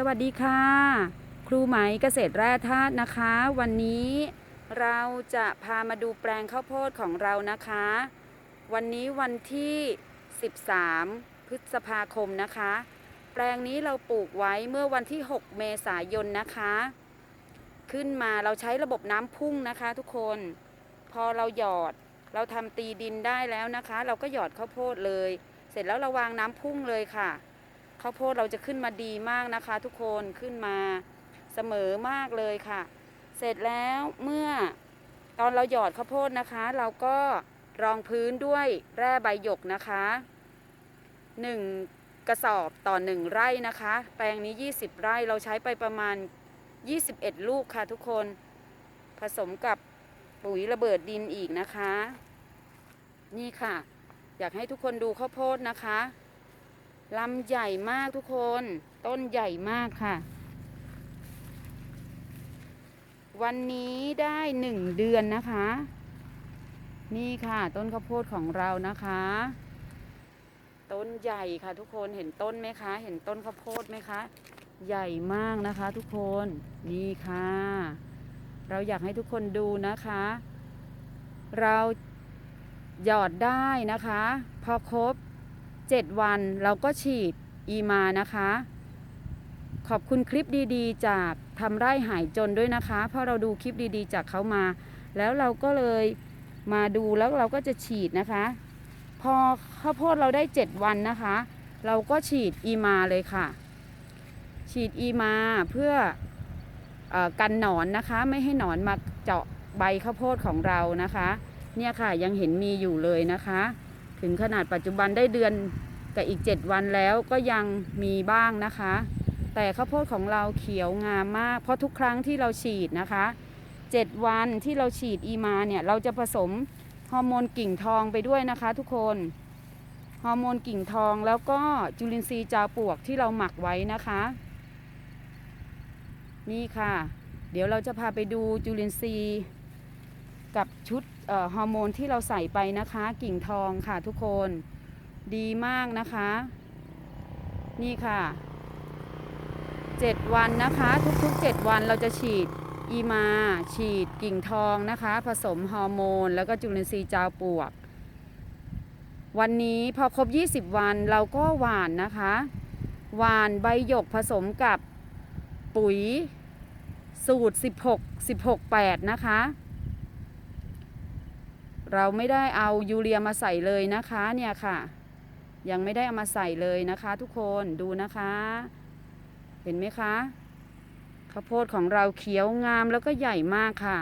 สวัสดีค่ะ ครูไหมเกษตรแร่ธาตุนะคะ วันนี้เราจะพามาดูแปลงข้าวโพดของเรานะคะ วันนี้วันที่ 13 พฤษภาคมนะคะ แปลงนี้เราปลูกไว้เมื่อวันที่ 6 เมษายนนะคะ ขึ้นมาเราใช้ระบบน้ำพุ่งนะคะทุกคน พอเราหยอดเราทำตีดินได้แล้วนะคะ เราก็หยอดข้าวโพดเลย เสร็จแล้วเราวางน้ำพุ่งเลยค่ะ ข้าวโพดเราจะขึ้นมาดีมากนะคะ ทุกคนขึ้นมาเสมอมากเลยค่ะ เสร็จแล้วเมื่อตอนเราหยอดข้าวโพดนะคะ เราก็รองพื้นด้วยแร่ใบหยกนะคะหนึ่งกระสอบต่อหนึ่งไร่นะคะ แปลงนี้ 20 ไร่เราใช้ไปประมาณ 21 ลูกค่ะทุกคนผสมกับปุ๋ยระเบิดดินอีกนะคะ นี่ค่ะ อยากให้ทุกคนดูข้าวโพดนะคะ ลำใหญ่มากทุกคน ต้นใหญ่มากค่ะ วันนี้ได้หนึ่งเดือนนะคะ นี่ค่ะต้นข้าวโพดของเรานะคะ ต้นใหญ่ค่ะทุกคนเห็นต้นไหมคะ เห็นต้นข้าวโพดไหมคะ ใหญ่มากนะคะ ทุกคนนี่ค่ะ เราอยากให้ทุกคนดูนะคะ เราหยอดได้นะคะ พอครบ 7 วันเราก็ฉีดอีมานะคะ ขอบคุณคลิปดีๆ จากทำไร่หายจนด้วยนะคะ เพราะเราดูคลิปดีๆ จากเขามา แล้วเราก็เลยมาดูแล้วเราก็จะฉีดนะคะ พอข้าวโพดเราได้ 7 วันนะคะ เราก็ฉีดอีมาเลยค่ะ ฉีดอีมาเพื่อเออกันหนอนนะคะ ไม่ให้หนอนมาเจาะใบข้าวโพดของเรานะคะ เนี่ยค่ะยังเห็นมีอยู่เลยนะคะ ถึงขนาดปัจจุบันได้เดือนกับอีก 7 วันแล้วก็ยังมีบ้างนะคะ แต่ข้าวโพดของเราเขียวงามมาก เพราะทุกครั้งที่เราฉีดนะคะ 7 วันที่เราฉีดอีมาเนี่ยเราจะผสมฮอร์โมนกิ่งทองไปด้วยนะคะทุกคนฮอร์โมนกิ่งทองแล้วก็จุลินทรีย์จาปลวกที่เราหมักไว้นะคะ นี่ค่ะ เดี๋ยวเราจะพาไปดูจุลินทรีย์กับชุด ฮอร์โมนที่เราใส่ไปนะคะ กิ่งทองค่ะทุกคนดีมากนะคะ นี่ค่ะ 7 วันนะคะ ทุกๆ 7 วันเราจะฉีดอีมา ฉีดกิ่งทองนะคะ ผสมฮอร์โมน แล้วก็จุลินทรีย์จาวปลวก วันนี้พอครบ 20 วันเราก็หว่านนะคะ หว่านใบหยกผสมกับปุ๋ยสูตร 16 16 8 นะคะ เราไม่ได้เอายูเรียมาใส่เลยนะคะเนี่ยค่ะ ยังไม่ได้เอามาใส่เลยนะคะ ทุกคนดูนะคะ เห็นไหมคะข้าวโพดของเราเขียวงามแล้วก็ใหญ่มากค่ะ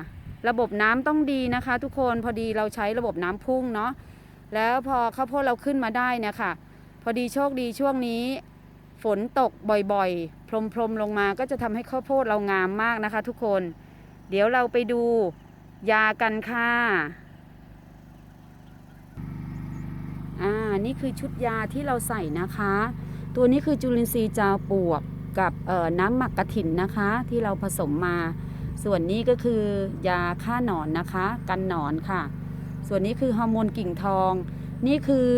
ระบบน้ำต้องดีนะคะ ทุกคนพอดีเราใช้ระบบน้ำพุ่งเนาะแล้วพอข้าวโพดเราขึ้นมาได้เนี่ยค่ะ พอดีโชคดีช่วงนี้ ฝนตกบ่อยๆ พรมๆลงมาก็จะทำให้ข้าวโพดเรางามมากนะคะ ทุกคน เดี๋ยวเราไปดูยากันค่ะ อ่า นี่คือชุดยาที่เราใส่นะคะ ตัวนี้คือจุลินทรีย์จาวปวกกับน้ำหมักกระถินนะคะ ที่เราผสมมา ส่วนนี้ก็คือยาฆ่าหนอนนะคะ กันหนอนค่ะ ส่วนนี้คือฮอร์โมนกิ่งทอง นี่คือ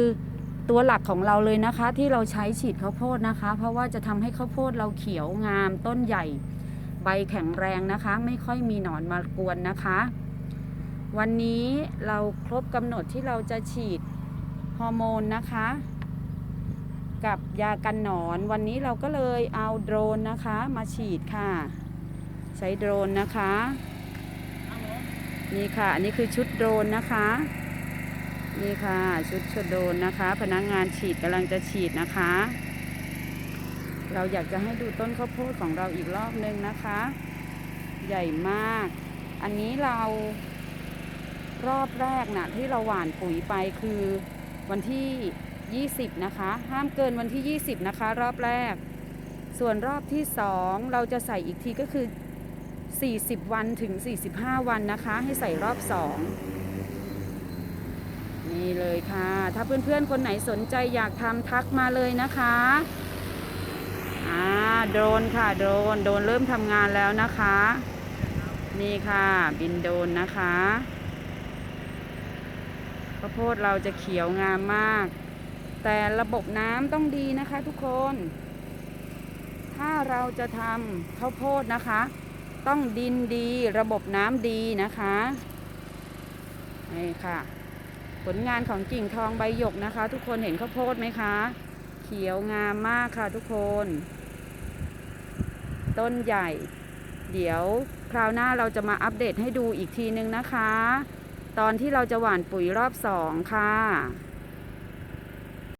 ตัวหลักของเราเลยนะคะ ที่เราใช้ฉีดข้าวโพดนะคะ เพราะว่าจะทำให้ข้าวโพดเราเขียวงามต้นใหญ่ ใบแข็งแรงนะคะ ไม่ค่อยมีหนอนมากวนนะคะ วันนี้เราครบกำหนดที่เราจะฉีด ฮอร์โมนนะคะ กับยากันหนอน วันนี้เราก็เลยเอาโดรนนะคะมาฉีดค่ะ ใช้โดรนนะคะ นี่ค่ะ อันนี้คือชุดโดรนนะคะ นี่ค่ะชุดชุดโดรนนะคะ พนักงงานฉีดกำลังจะฉีดนะคะ เราอยากจะให้ดูต้นข้าวโพดของเราอีกรอบนึงนะคะ ใหญ่มาก อันนี้เรารอบแรกนะที่เราหว่านปุ๋ยไปคือ วันที่ 20 นะคะ ห้ามเกินวันที่ 20 นะคะ รอบแรก ส่วนรอบที่ 2 เราจะใส่อีกทีก็คือ 40 วันถึง 45 วันนะคะ ให้ใส่รอบ 2 นี่เลยค่ะ ถ้าเพื่อนๆ คนไหนสนใจอยากทำทักมาเลยนะคะอ่าโดรนค่ะโดรนโดรนเริ่มทำงานแล้วนะคะ นี่ค่ะ บินโดรนนะคะ ข้าวโพดเราจะเขียวงามมาก แต่ระบบน้ำต้องดีนะคะทุกคน ถ้าเราจะทำข้าวโพดนะคะ ต้องดินดีระบบน้ำดีนะคะนี่ค่ะ ผลงานของกิ่งทองใบหยกนะคะ ทุกคนเห็นข้าวโพดไหมคะ เขียวงามมากค่ะทุกคน ต้นใหญ่ เดี๋ยวคราวหน้าเราจะมาอัปเดตให้ดูอีกทีนึงนะคะ ตอนที่เราจะหว่านปุ๋ยรอบสองค่ะ